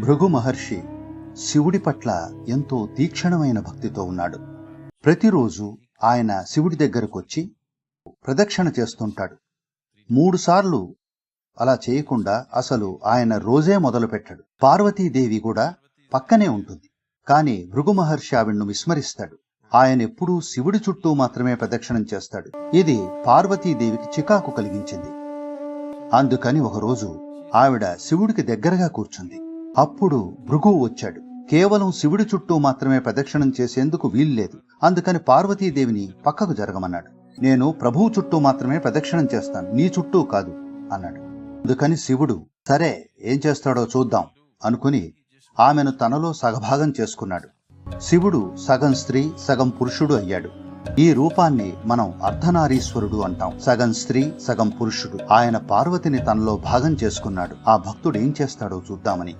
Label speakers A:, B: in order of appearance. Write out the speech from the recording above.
A: భృగు మహర్షి శివుడి పట్ల ఎంతో తీక్షణమైన భక్తితో ఉన్నాడు. ప్రతిరోజు ఆయన శివుడి దగ్గరకొచ్చి ప్రదక్షిణ చేస్తుంటాడు. మూడుసార్లు అలా చేయకుండా అసలు ఆయన రోజే మొదలుపెట్టాడు. పార్వతీదేవి కూడా పక్కనే ఉంటుంది. కాని భృగు మహర్షి ఆవిడ్ను విస్మరిస్తాడు. ఆయన ఎప్పుడూ శివుడి చుట్టూ మాత్రమే ప్రదక్షిణం చేస్తాడు. ఇది పార్వతీదేవికి చికాకు కలిగించింది. అందుకని ఒకరోజు ఆవిడ శివుడికి దగ్గరగా కూర్చుంది. అప్పుడు భృగువు వచ్చాడు. కేవలం శివుడి చుట్టూ మాత్రమే ప్రదక్షిణం చేసేందుకు వీల్లేదు. అందుకని పార్వతీదేవిని పక్కకు జరగమన్నాడు. నేను ప్రభువు చుట్టూ మాత్రమే ప్రదక్షిణం చేస్తాను. నీ చుట్టూ కాదు అన్నాడు. అందుకని శివుడు సరే ఏం చేస్తాడో చూద్దాం అనుకుని ఆమెను తనలో సగభాగం చేసుకున్నాడు. శివుడు సగం స్త్రీ సగం పురుషుడు అయ్యాడు. ఈ రూపాన్ని మనం అర్ధనారీశ్వరుడు అంటాం. సగం స్త్రీ సగం పురుషుడు. ఆయన పార్వతిని తనలో భాగం చేసుకున్నాడు. ఆ భక్తుడు ఏం చేస్తాడో చూద్దామని